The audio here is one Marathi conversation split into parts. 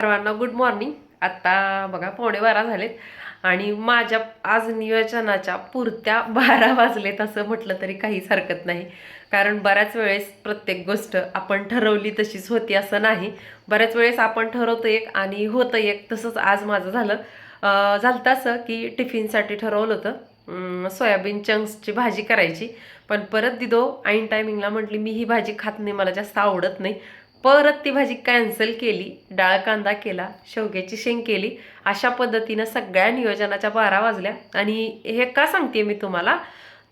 सर्वांना गुड मॉर्निंग आत्ता बघा पावणे बारा झालेत. आणि माझ्या आज नियोजनाच्या पुरत्या बारा वाजलेत असं म्हटलं तरी काहीच हरकत नाही. कारण बऱ्याच वेळेस प्रत्येक गोष्ट आपण ठरवली तशीच होती असं नाही. बऱ्याच वेळेस आपण ठरवतो एक आणि होतं एक. तसंच आज माझं झालं. झालं असं की टिफिनसाठी ठरवलं होतं. सोयाबीन चंक्सची भाजी करायची. पण परत दिदो ऐन टायमिंगला म्हटली मी ही भाजी खात नाही मला जास्त आवडत नाही. परत ती भाजी कॅन्सल केली डाळ कांदा केला शेवग्याची शेंग केली अशा पद्धतीनं सगळ्या नियोजनाच्या बारा वाजल्या. आणि हे का सांगते मी तुम्हाला?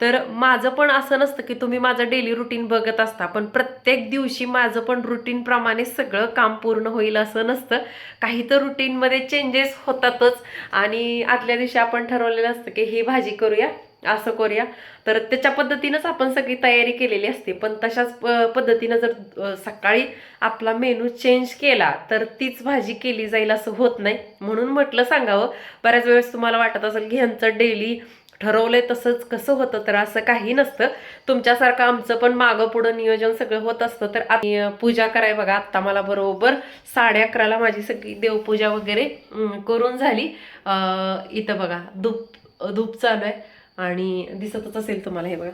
तर माझं पण असं नसतं की तुम्ही माझं डेली रुटीन बघत असता पण प्रत्येक दिवशी माझं पण रुटीनप्रमाणे सगळं काम पूर्ण होईल असं नसतं. काही तर रुटीनमध्ये चेंजेस होतातच. आणि आदल्या दिवशी आपण ठरवलेलं असतं की ही भाजी करूया असं करूया. तर त्याच्या पद्धतीनंच आपण सगळी तयारी केलेली असते. पण तशाच प- पद्धतीनं जर सकाळी आपला मेनू चेंज केला तर तीच भाजी केली जाईल असं होत नाही. म्हणून म्हटलं सांगावं बऱ्याच वेळेस तुम्हाला वाटत असेल की ह्यांचं डेली ठरवलंय तसंच कसं होतं तर असं काही नसतं. तुमच्यासारखं आमचं पण मागं पुढं नियोजन सगळं होत असतं. तर आम्ही, पूजा कराय बघा आत्ता मला बरोबर साडे अकराला माझी सगळी देवपूजा वगैरे करून झाली. इथं बघा धूप धूप चालू आहे. आणि दिसतच असेल तुम्हाला हे बघा.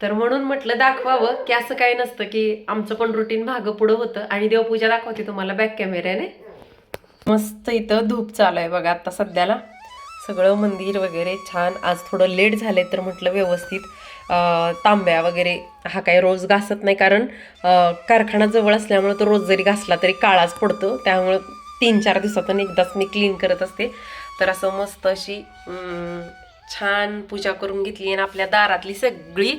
तर म्हणून म्हटलं दाखवावं की असं काही नसतं की आमचं पण रुटीन मागं पुढं होतं आणि देवपूजा दाखवते तुम्हाला बॅक कॅमेऱ्याने मस्त इथं धूप चालू आहे बघा आता सध्याला. सगळं मंदिर वगैरे छान. आज थोडं लेट झाले तर म्हटलं व्यवस्थित तांब्या वगैरे हा काही रोज घासत नाही कारण कारखाना जवळ असल्यामुळं तो रोज जरी घासला तरी काळाच पडतो. त्यामुळं तीन चार दिवसातून एकदाच मी क्लीन करत असते. तर असं मस्त अशी छान पूजा करून घेतली आणि आपल्या दारातली सगळी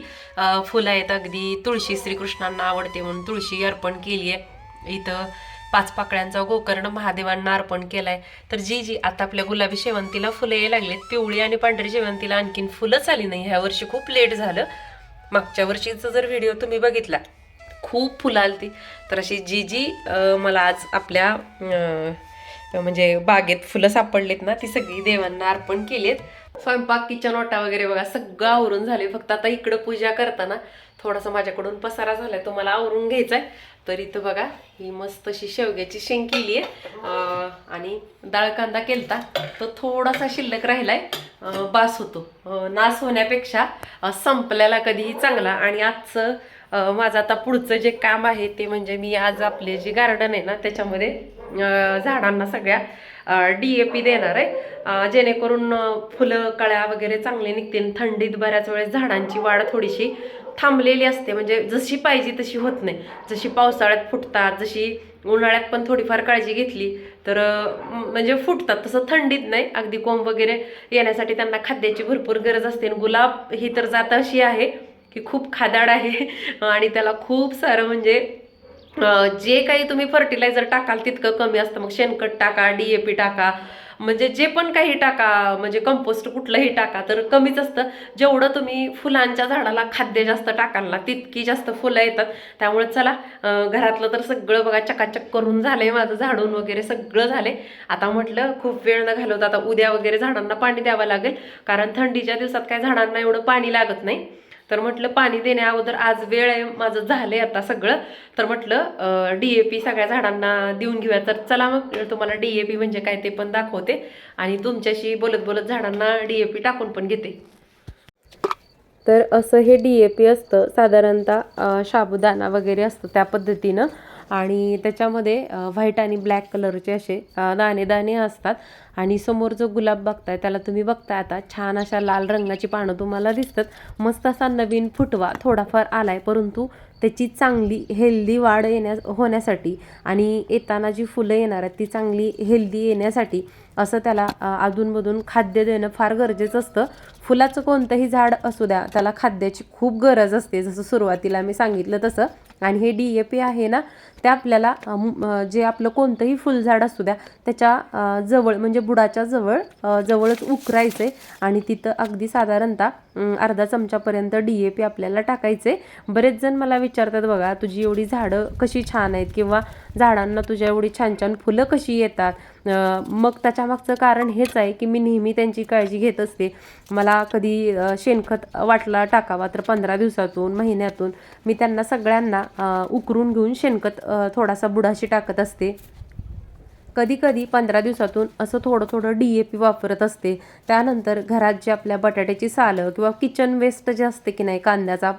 फुलं आहेत. अगदी तुळशी श्रीकृष्णांना आवडते म्हणून तुळशी अर्पण केली आहे इथं पाच पाकळ्यांचा गोकर्ण महादेवांना अर्पण केलाय. तर जी जी आता आपल्या गुलाबी शेवंतीला फुलं यायला लागलेत पिवळी आणि पांढरी शेवंतीला आणखीन फुलंच आली नाही. ह्या वर्षी खूप लेट झालं. मागच्या वर्षीचा जर व्हिडिओ तुम्ही बघितला खूप फुलं आलती तर अशी जी जी अं, मला आज आपल्या अं, म्हणजे बागेत फुलं सापडलेत ना ती सगळी देवांना अर्पण केलीत. स्वयंपाक किचन ओटा वगैरे बघा सगळं आवरून झाले फक्त आता इकडं पूजा करताना थोडासा माझ्याकडून पसारा झालाय तो मला आवरून घ्यायचा आहे तर इथं बघा ही मस्त अशी शेवग्याची शेंग केली आहे. आणि डाळ कांदा केलता. तो थोडासा शिल्लक राहिलाय. आहे बास होतो. नास होण्यापेक्षा संपल्याला कधीही चांगला. आणि आजचं माझं आता पुढचं जे काम आहे ते म्हणजे मी आज आपले जे गार्डन आहे ना त्याच्यामध्ये झाडांना सगळ्या डी ए पी देणार आहे. जेणेकरून फुलं कळ्या वगैरे चांगले निघतील. थंडीत बऱ्याच वेळेस झाडांची वाढ थोडीशी थांबलेली असते. म्हणजे जशी पाहिजे तशी होत नाही. जशी पावसाळ्यात फुटतात जशी उन्हाळ्यात पण थोडीफार काळजी घेतली तर म्हणजे फुटतात. तसं थंडीत नाही. अगदी कोंब वगैरे येण्यासाठी त्यांना खाद्याची भरपूर गरज असते. आणि गुलाब ही तर जात अशी आहे की खूप खादाड आहे. आणि त्याला खूप सारं म्हणजे जे काही तुम्ही फर्टिलायझर टाकाल तितकं कमी असतं. मग शेणखत टाका डी ए पी टाका. म्हणजे जे पण काही टाका म्हणजे कंपोस्ट कुठलंही टाका तर कमीच असतं. जेवढं तुम्ही फुलांच्या झाडाला खाद्य जास्त टाकाल ना तितकी जास्त फुलं येतात. त्यामुळे चला घरातलं तर सगळं बघा चकाचक करून झालंय माझं झाडून वगैरे सगळं झालंय. आता म्हटलं खूप वेळ न घालवता आता उद्या वगैरे झाडांना पाणी द्यावं लागेल. कारण थंडीच्या दिवसात काय झाडांना एवढं पाणी लागत नाही. तर म्हटलं पाणी देण्या अगोदर आज वेळ आहे माझं झालंय आता सगळं. तर म्हटलं डी ए पी सगळ्या झाडांना देऊन घेऊया. तर चला मग तुम्हाला डी ए पी म्हणजे काय ते पण दाखवते. आणि तुमच्याशी बोलत बोलत झाडांना पी टाकून पण घेते. तर असं हे डी ए पी असतं साधारणतः साबुदाणा वगैरे असतं त्या पद्धतीनं. आणि त्याच्यामध्ये व्हाईट आणि ब्लॅक कलरचे असे दाणेदाणे दाणे दाणे असतात. आणि समोर जो गुलाब बघताय त्याला तुम्ही बघताय आता छान अशा लाल रंगाची पानं तुम्हाला दिसतात. मस्त असा नवीन फुटवा थोडाफार आलाय परंतु त्याची चांगली हेल्दी वाढ येण्या होण्यासाठी आणि येताना जी फुलं येणार आहेत ती चांगली हेल्दी येण्यासाठी असं त्याला अधूनमधून खाद्य देणं फार गरजेचं असतं. फुलाचं कोणतंही झाड असू द्या त्याला खाद्याची खूप गरज असते जसं सुरुवातीला मी सांगितलं तसं. आणि हे डी ए पी आहे ना ते आपल्याला जे आपलं कोणतंही फुलझाड असू द्या त्याच्याजवळ म्हणजे बुडाच्या जवळ जवळच उकरायचं आहे आणि तिथं अगदी साधारणतः अर्धा चमच्यापर्यंत डी ए पी आपल्याला टाकायचे बरेच जण मला विचारतात बघा तुझी एवढी झाडं कशी छान आहेत? किंवा झाडांना तुझ्या एवढी छान छान फुलं कशी येतात? मग त्याच्यामागचं कारण हेच आहे की मी नेहमी त्यांची काळजी घेत असते. मला कधी शेणखत वाटला टाकावा तर पंधरा दिवसातून महिन्यातून मी त्यांना सगळ्यांना उकरून घेऊन शेणखत थोडासा बुडाशी टाकत असते. कधी कधी पंधरा दिवसातून असं थोडं थोडं डी ए पी वापरत असते. त्यानंतर घरात जे आपल्या बटाट्याची सालं किंवा किचन वेस्ट जे असते की नाही कांद्याचा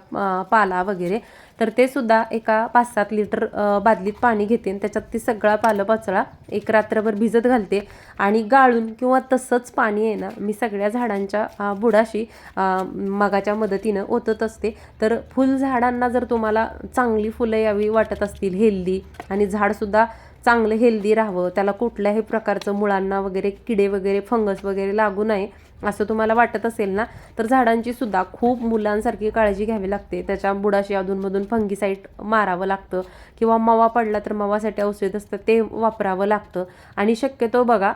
पाला वगैरे तर ते सुद्धा एका पाच सात लिटर बादलीत पाणी घेते आणि त्याच्यात ती सगळा पालपाचळा एक रात्रभर भिजत घालते आणि गाळून किंवा तसंच पाणी आहे ना मी सगळ्या झाडांच्या बुडाशी अं, मगाच्या मदतीनं ओतत असते. तर फुलझाडांना जर तुम्हाला चांगली फुलं यावी वाटत असतील हेल्दी आणि झाडसुद्धा चांगलं हेल्दी राहावं त्याला कुठल्याही प्रकारचं मुळांना वगैरे किडे वगैरे फंगस वगैरे लागू नये असं तुम्हाला वाटत असेल ना तर झाडांची सुद्धा खूप मुलांसारखी काळजी घ्यावी लागते. त्याच्या बुडाशी अधूनमधून फंगीसाईट मारावं लागतं किंवा मवा पडला तर मवासाठी औषध असतं ते वापरावं लागतं. आणि शक्यतो बघा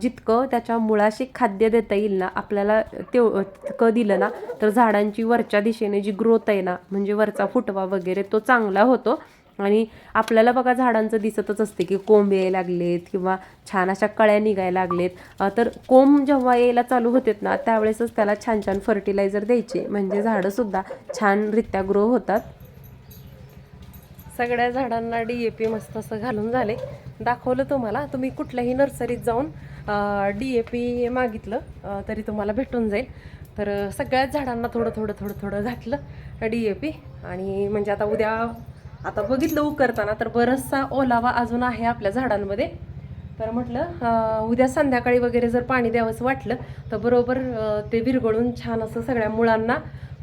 जितकं त्याच्या मुळाशी खाद्य देता येईल ना आपल्याला तेव तितकं दिलं ना तर झाडांची वरच्या दिशेने जी ग्रोथ आहे ना म्हणजे वरचा फुटवा वगैरे तो चांगला होतो. आणि आपल्याला बघा झाडांचं दिसतच असते की कोंब यायला लागलेत किंवा छान अशा कळ्या निघायला लागलेत. तर कोंब जेव्हा यायला चालू होतात ना त्यावेळेसच त्याला छान छान फर्टिलायझर द्यायचे. म्हणजे झाडंसुद्धा छानरित्या ग्रो होतात. सगळ्या झाडांना डी ए पी मस्त असं घालून झाले. दाखवलं तुम्हाला. तुम्ही कुठल्याही नर्सरीत जाऊन डी ए पी मागितलं तरी तुम्हाला भेटून जाईल. तर सगळ्याच झाडांना थोडं थोडं थोडं थोडं घातलं डी ए पी आणि म्हणजे आता उद्या आता बघितलं उकरताना तर बरचसा ओलावा अजून आहे आपल्या झाडांमध्ये. तर म्हटलं उद्या संध्याकाळी वगैरे जर पाणी द्यावंसं वाटलं तर बरोबर ते विरघळून छान असं सगळ्या मुळांना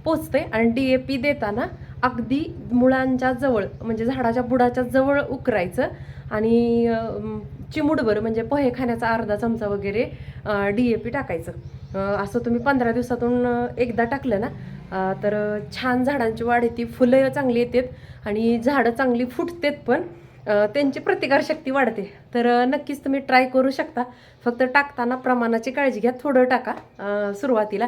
पोचते आणि डी ए पी देताना अगदी मुळांच्या जवळ म्हणजे झाडाच्या बुडाच्या जवळ उकरायचं. आणि चिमुडभर म्हणजे पहे खाण्याचा अर्धा चमचा वगैरे डी ए पी टाकायचं. असं तुम्ही पंधरा दिवसातून एकदा टाकलं ना तर छान झाडांची वाढ येते फुलं चांगली येतात आणि झाडं चांगली फुटतात पण त्यांची प्रतिकारशक्ती वाढते. तर नक्कीच तुम्ही ट्राय करू शकता. फक्त टाकताना प्रमाणाची काळजी घ्या थोडं टाका सुरुवातीला.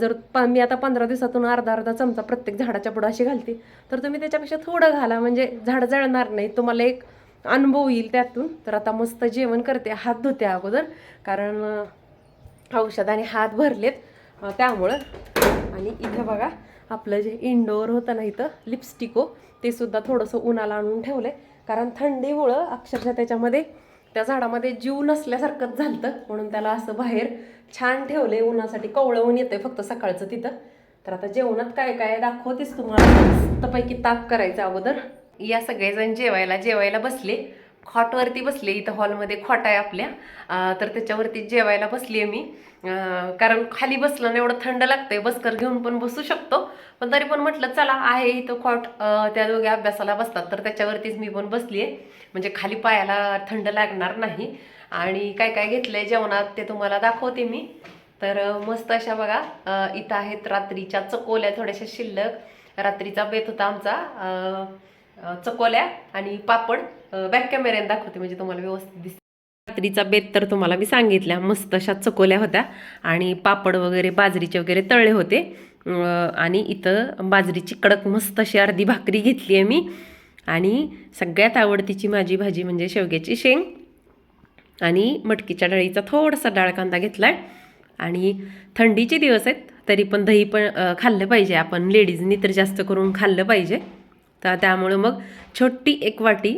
जर प मी आता पंधरा दिवसातून अर्धा अर्धा चमचा प्रत्येक झाडाच्या बुडाशी घालते तर तुम्ही त्याच्यापेक्षा थोडं घाला. म्हणजे झाड जळणार नाही तुम्हाला एक अनुभव येईल त्यातून. तर आता मस्त जेवण करते हात धुते अगोदर कारण औषधाने हात भरलेत. त्यामुळं. आणि इथं बघा आपलं जे इंडोर होतं ना इथं लिपस्टिको हो, ते सुद्धा थोडंसं उन्हाला आणून ठेवलंय. कारण थंडीमुळं अक्षरशः त्याच्यामध्ये त्या झाडामध्ये जीव नसल्यासारखंच झालतं. म्हणून त्याला असं बाहेर छान ठेवले उन्हासाठी कवळं ऊन येतंय फक्त सकाळचं तिथं. तर आता जेवणात काय काय दाखवतेस तुम्हाला? मस्तपैकी ताप करायचं अगोदर. या सगळेजण जेवायला जेवायला बसले. खॉटवरती बसले इथं हॉलमध्ये खॉट आहे आपल्या. तर त्याच्यावरती जेवायला बसली आहे मी कारण खाली बसलं ना एवढं थंड लागतंय बसकर घेऊन पण बसू शकतो. पण तरी पण म्हटलं चला आहे इथं खॉट. त्या दोघे अभ्यासाला बसतात. तर त्याच्यावरतीच मी पण बसली आहे म्हणजे खाली पायाला थंड लागणार नाही. आणि काय काय घेतलंय जेवणात ते तुम्हाला दाखवते मी. तर मस्त अशा बघा. इथं आहेत रात्रीच्या चकोल्या थोड्याशा शिल्लक. रात्रीचा बेत होता आमचा. चकोल्या आणि पापड बॅक कॅमेऱ्याने दाखवते म्हणजे तुम्हाला व्यवस्थित दिसते रात्रीचा बेत तर तुम्हाला मी सांगितल्या मस्त अशा चकोल्या होत्या आणि पापड वगैरे बाजरीचे वगैरे तळले होते. आणि इथं बाजरीची कडक मस्त अशी अर्धी भाकरी घेतली आहे मी. आणि सगळ्यात आवडतीची माझी भाजी म्हणजे शेवग्याची शेंग आणि मटकीच्या डाळीचा थोडासा डाळ कांदा घेतलाय. आणि थंडीचे दिवस आहेत तरी पण दही पण खाल्लं पाहिजे. आपण लेडीजनी तर जास्त करून खाल्लं पाहिजे. तर त्यामुळं मग छोटी एक वाटी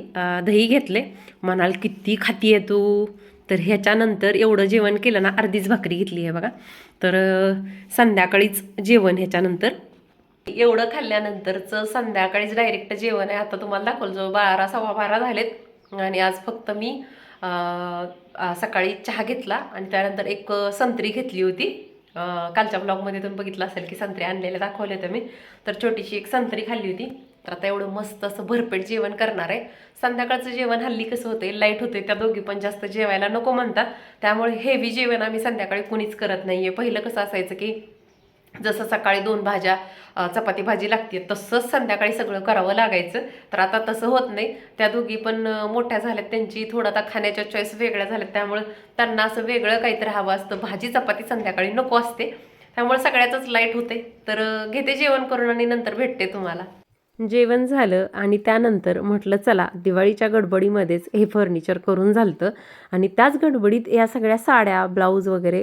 दही घेतले. म्हणाल किती खाती आहे तू? तर ह्याच्यानंतर एवढं जेवण केलं ना अर्धीच भाकरी घेतली आहे बघा. तर संध्याकाळीच जेवण ह्याच्यानंतर. एवढं खाल्ल्यानंतरचं संध्याकाळीच डायरेक्ट जेवण आहे. आता तुम्हाला दाखवलं जो बारा सव्वा बारा झालेत. आणि आज फक्त मी सकाळी चहा घेतला आणि त्यानंतर एक संत्री घेतली होती. कालच्या ब्लॉगमध्ये तुम्ही बघितलं असेल की संत्री आणलेल्या दाखवले होते मी. तर छोटीशी एक संत्री खाल्ली होती. तर आता एवढं मस्त असं भरपेट जेवण करणार आहे. संध्याकाळचं जेवण हल्ली कसं होते लाइट होते त्या दोघी पण जास्त जेवायला नको म्हणतात. त्यामुळे हेवी जेवण आम्ही संध्याकाळी कुणीच करत नाही आहे पहिलं कसं असायचं की जसं सकाळी दोन भाज्या चपाती भाजी लागते तसंच संध्याकाळी सगळं करावं लागायचं. तर आता तसं होत नाही. त्या दोघी पण मोठ्या झाल्यात. त्यांची थोडं आता खाण्याच्या चॉईस वेगळ्या झाल्यात. त्यामुळं त्यांना असं वेगळं काहीतरी हवं असतं. भाजी चपाती संध्याकाळी नको असते. त्यामुळे सगळ्याचंच लाइट होते तर घेते जेवण करून आणि नंतर भेटते तुम्हाला. जेवण झालं आणि त्यानंतर म्हटलं चला दिवाळीच्या गडबडीमध्येच हे फर्निचर करून झालतं. आणि त्याच गडबडीत या सगळ्या साड्या ब्लाऊज वगैरे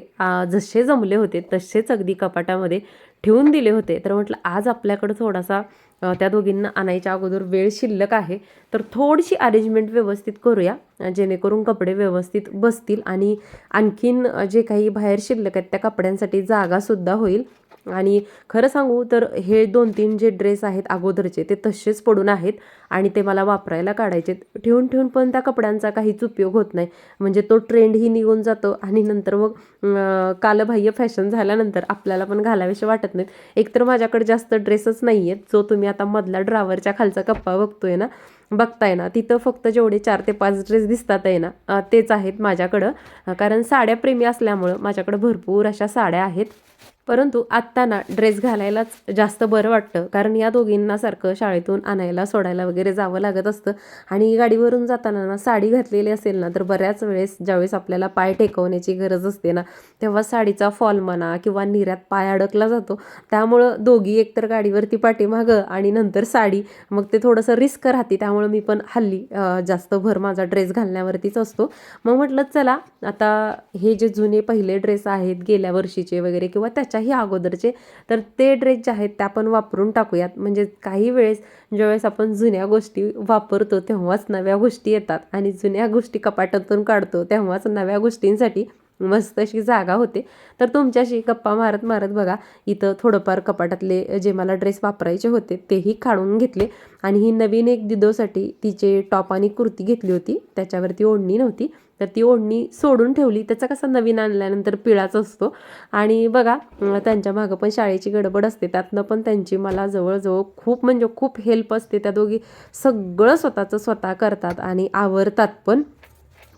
जसे जमले होते तसेच अगदी कपाटामध्ये ठेवून दिले होते. तर म्हटलं आज आपल्याकडं थोडासा त्या दोघींना आणायच्या अगोदर वेळ शिल्लक आहे. तर थोडीशी अरेंजमेंट व्यवस्थित करूया जेणेकरून कपडे व्यवस्थित बसतील आणि आणखीन जे काही बाहेर शिल्लक आहेत त्या कपड्यांसाठी जागासुद्धा होईल. आणि खरं सांगू तर हे दोन तीन जे ड्रेस आहेत अगोदरचे ते तसेच पडून आहेत आणि ते मला वापरायला काढायचे ठेवून ठेवून पण त्या कपड्यांचा काहीच उपयोग होत नाही. म्हणजे तो ट्रेंडही निघून जातो आणि नंतर मग कालबाह्य फॅशन झाल्यानंतर आपल्याला पण घालावेसे वाटत नाहीत. एकतर माझ्याकडे जास्त ड्रेसच नाही आहेत जो तुम्ही आता मधल्या ड्रावरच्या खालचा कप्पा बघतोय ना बघताय ना तिथं फक्त जेवढे चार ते पाच ड्रेस दिसतात आहे ना तेच आहेत माझ्याकडं. कारण साड्या प्रेमी असल्यामुळं माझ्याकडं भरपूर अशा साड्या आहेत. परंतु आत्ताना ड्रेस घालायलाच जास्त बरं वाटतं. कारण या दोघींना सारखं शाळेतून आणायला सोडायला वगैरे जावं लागत असतं. आणि गाडीवरून जाताना ना साडी घातलेली असेल ना तर बऱ्याच वेळेस ज्यावेळेस आपल्याला पाय टेकवण्याची गरज असते ना तेव्हा साडीचा फॉल म्हणा किंवा निर्यात पाय अडकला जातो. त्यामुळं दोघी एकतर गाडीवरती पाठीमागं आणि नंतर साडी मग ते थोडंसं रिस्क राहते. त्यामुळं मी पण हल्ली जास्त भर माझा ड्रेस घालण्यावरतीच असतो. मग म्हटलं चला आता हे जे जुने पहिले ड्रेस आहेत गेल्या वर्षीचे वगैरे किंवा त्याच्या त्याच्याही अगोदरचे तर ते ड्रेस जे आहेत त्या आपण वापरून टाकूयात. म्हणजे काही वेळेस ज्यावेळेस आपण जुन्या गोष्टी वापरतो तेव्हाच नव्या गोष्टी येतात. आणि जुन्या गोष्टी कपाटातून काढतो तेव्हाच नव्या गोष्टींसाठी मस्त अशी जागा होते. तर तुमच्याशी गप्पा मारत मारत बघा इथं थोडंफार कपाटातले जे मला ड्रेस वापरायचे होते तेही काढून घेतले. आणि ही नवीन एक दिदोसाठी तिचे टॉप आणि कुर्ती घेतली होती त्याच्यावरती ओढणी नव्हती. तर ती ओढणी सोडून ठेवली. त्याचा कसा नवीन आणल्यानंतर पिळाच असतो. आणि बघा त्यांच्या मागं पण शाळेची गडबड असते. त्यातनं पण त्यांची मला जवळजवळ खूप म्हणजे खूप हेल्प असते. त्या दोघी सगळं स्वतःचं स्वतः करतात आणि आवरतात पण.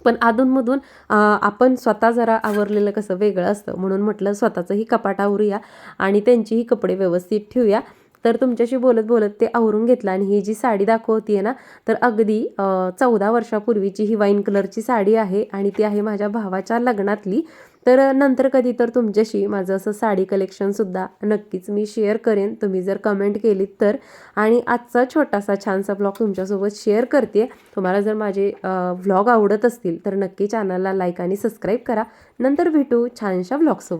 पण अधूनमधून आपण स्वतः जरा आवरलेलं कसं वेगळं असतं. म्हणून म्हटलं स्वतःचंही कपाट आवरूया आणि त्यांचीही कपडे व्यवस्थित ठेवूया. तर तुमच्याशी बोलत बोलत ते आवरून घेतलं आणि ही जी साडी दाखवते ना तर अगदी चौदा वर्षापूर्वीची ही वाईन कलरची साडी आहे आणि ती आहे माझ्या भावाच्या लग्नातली. तर नंतर कधी तर तुमच्याशी माझं असं साडी कलेक्शनसुद्धा नक्कीच मी शेअर करेन. तुम्ही जर कमेंट केलीत तर. आणि आजचा छोटासा छानसा ब्लॉग तुमच्यासोबत शेअर करते तुम्हाला जर माझे व्लॉग आवडत असतील तर नक्की चॅनलला लाईक आणि सबस्क्राईब करा. नंतर भेटू छानशा व्लॉगसोबत